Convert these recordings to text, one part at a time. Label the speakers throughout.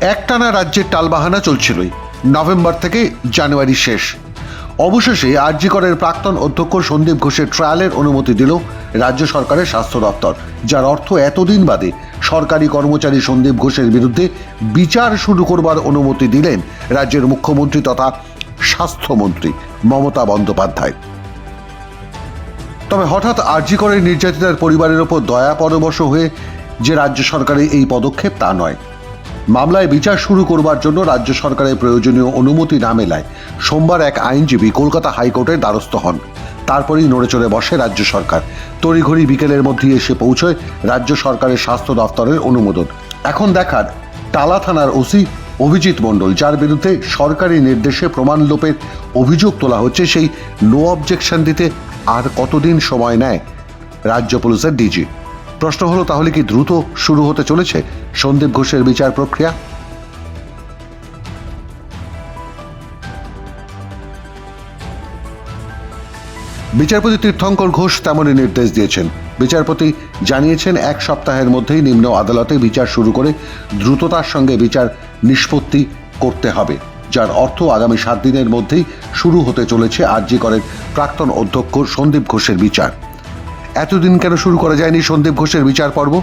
Speaker 1: একটানা রাজ্যের টালবাহানা চলছিলই। নভেম্বর থেকে জানুয়ারি শেষ। অবশেষে আরজিকরের প্রাক্তন অধ্যক্ষ সন্দীপ ঘোষের ট্রায়ালের অনুমতি দিল রাজ্য সরকারের স্বাস্থ্য দপ্তর, যার অর্থ এতদিন বাদে সরকারি কর্মচারী সন্দীপ ঘোষের বিরুদ্ধে বিচার শুরু করবার অনুমতি দিলেন রাজ্যের মুখ্যমন্ত্রী তথা স্বাস্থ্যমন্ত্রী মমতা বন্দ্যোপাধ্যায়। তবে হঠাৎ আরজি করে নির্যাতিতার পরিবারের ওপর দয়া পরবশ হয়ে যে রাজ্য সরকারের এই পদক্ষেপ তা নয়। মামলায় বিচার শুরু করবার জন্য রাজ্য সরকারের প্রয়োজনীয় অনুমতি না মেলায় সোমবার এক আইনজীবী কলকাতা হাইকোর্টের দ্বারস্থ হন। তারপরেই নড়েচড়ে বসে রাজ্য সরকার। তড়িঘড়ি বিকেলের মধ্যেই এসে পৌঁছয় রাজ্য সরকারের স্বাস্থ্য দফতরের অনুমোদন। এখন দেখার টালা থানার ওসি অভিজিৎ মণ্ডল, যার বিরুদ্ধে সরকারি নির্দেশে প্রমাণ লোপের অভিযোগ তোলা হচ্ছে, সেই নো অবজেকশন দিতে আর কতদিন সময় নেয়? রাজ্য পুলিশের ডিজি। প্রশ্ন হলো, তাহলে কি দ্রুত শুরু হতে চলেছে সন্দীপ ঘোষের বিচার প্রক্রিয়া? বিচারপতি তীর্থঙ্কর ঘোষ তেমনই নির্দেশ দিয়েছেন। বিচারপতি জানিয়েছেন, এক সপ্তাহের মধ্যেই নিম্ন আদালতে বিচার শুরু করে দ্রুততার সঙ্গে বিচার নিষ্পত্তি করতে হবে, যার অর্থ আগামী সাত দিনের মধ্যেই শুরু হতে চলেছে আরজি করের প্রাক্তন অধ্যক্ষ সন্দীপ ঘোষের বিচার। এতদিন কেন শুরু করা যায়নি সন্দীপ ঘোষের বিচার পর্ব?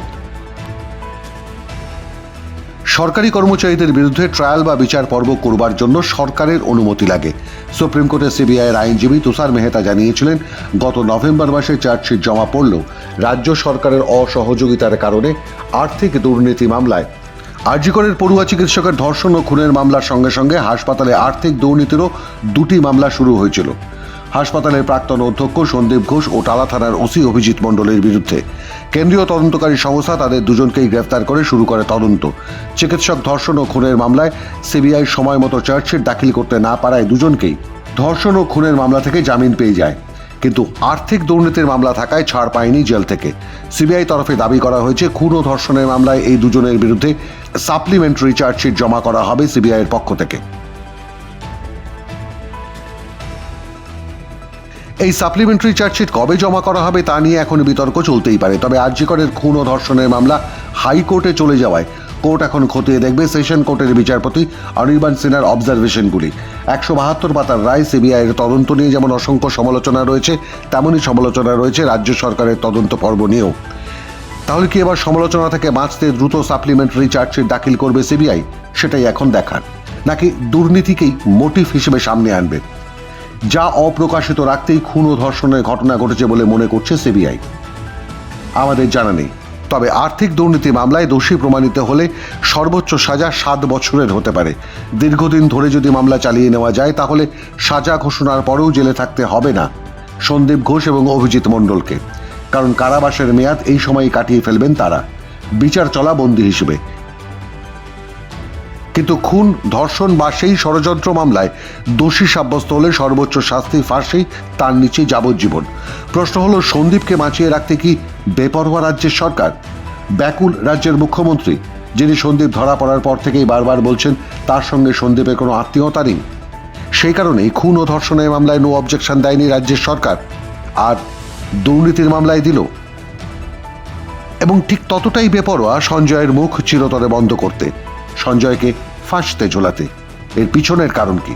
Speaker 1: সরকারি কর্মচারীদের বিরুদ্ধে ট্রায়াল বা বিচার পর্ব করবার জন্য সরকারের অনুমতি লাগে। সুপ্রিম কোর্টের সিবিআইয়ের আইনজীবী তুষার মেহতা জানিয়েছিলেন, গত নভেম্বর মাসে চার্জশিট জমা পড়লেও রাজ্য সরকারের অসহযোগিতার কারণে আর্থিক দুর্নীতি মামলায়। আরজিকরের পড়ুয়া চিকিৎসকের ধর্ষণ ও খুনের মামলার সঙ্গে সঙ্গে হাসপাতালে আর্থিক দুর্নীতিরও দুটি মামলা শুরু হয়েছিল। হাসপাতালের প্রাক্তন অধ্যক্ষ সন্দীপ ঘোষ ও টালা থানার ওসি অভিজিৎ মণ্ডলের বিরুদ্ধে। কেন্দ্রীয় তদন্তকারী সংস্থা তাদের দুজনকেই গ্রেফতার করে শুরু করে তদন্ত। চিকিৎসক ধর্ষণ ও খুনের মামলায় সিবিআই সময় মতো চার্জশিট দাখিল করতে না পারায় দুজনকেই ধর্ষণ ও খুনের মামলা থেকে জামিন পেয়ে যায়। কিন্তু আর্থিক দুর্নীতির মামলা থাকায় ছাড় পায়নি জেল থেকে। সিবিআই তরফে দাবি করা হয়েছে, খুন ও ধর্ষণের মামলায় এই দুজনের বিরুদ্ধে সাপ্লিমেন্টারি চার্জশিট জমা করা হবে সিবিআইয়ের পক্ষ থেকে। এই সাপ্লিমেন্টারি চার্জশিট কবে জমা করা হবে তা নিয়ে এখন বিতর্ক চলতেই পারে। তবে আরজিকরের খুন ও ধর্ষণের মামলা হাইকোর্টে চলে যাওয়ায় কোর্ট এখন খতিয়ে দেখবে সেশন কোর্টের বিচারপতি অনির্বাণ সিনহার অবজারভেশনগুলি। একশো বাহাত্তর পাতার রায় সিবিআইয়ের তদন্ত নিয়ে যেমন অসংখ্য সমালোচনা রয়েছে, তেমনই সমালোচনা রয়েছে রাজ্য সরকারের তদন্ত পর্ব নিয়েও। তাহলে কি এবার সমালোচনা থেকে বাঁচতে দ্রুত সাপ্লিমেন্টারি চার্জশিট দাখিল করবে সিবিআই? সেটাই এখন দেখার। নাকি দুর্নীতিকেই মোটিভ হিসেবে সামনে আনবে? যা অপ্রকাশিত রাখতেই খুন ও ধর্ষণের ঘটনা ঘটেছে বলে মনে করছে সিবিআই। আমাদের জানা নেই। তবে আর্থিক দুর্নীতি মামলায় দোষী প্রমাণিত হলে সর্বোচ্চ সাজা সাত বছরের হতে পারে। দীর্ঘদিন ধরে যদি মামলা চালিয়ে নেওয়া যায়, তাহলে সাজা ঘোষণার পরেও জেলে থাকতে হবে না, সন্দীপ ঘোষ এবং অভিজিৎ মণ্ডলকে। কারণ কারাবাসের মেয়াদ এই সময়ই কাটিয়ে ফেলবেন তারা। বিচার চলা বন্দি হিসেবে। কিন্তু খুন, ধর্ষণ বা সেই ষড়যন্ত্র মামলায় দোষী সাব্যস্ত হলে সর্বোচ্চ শাস্তি ফাঁসি, তার নিচে যাবজ্জীবন। প্রশ্ন হলো, সন্দীপকে বাঁচিয়ে রাখতে কি বেপরোয়া রাজ্যের সরকার? ব্যাকুল রাজ্যের মুখ্যমন্ত্রী, যিনি সন্দীপ ধরা পড়ার পর থেকেই বারবার বলছেন, তার সঙ্গে সন্দীপের কোনো আত্মীয়তা নেই। সেই কারণেই খুন ও ধর্ষণের মামলায় নো অবজেকশন দেয়নি রাজ্যের সরকার। আর দুর্নীতির মামলায় দিল। এবং ঠিক ততটাই বেপরোয়া সঞ্জয়ের মুখ চিরতরে বন্ধ করতে। সঞ্জয়কে ফাঁসতে ঝোলাতে। এর পিছনের কারণ কি?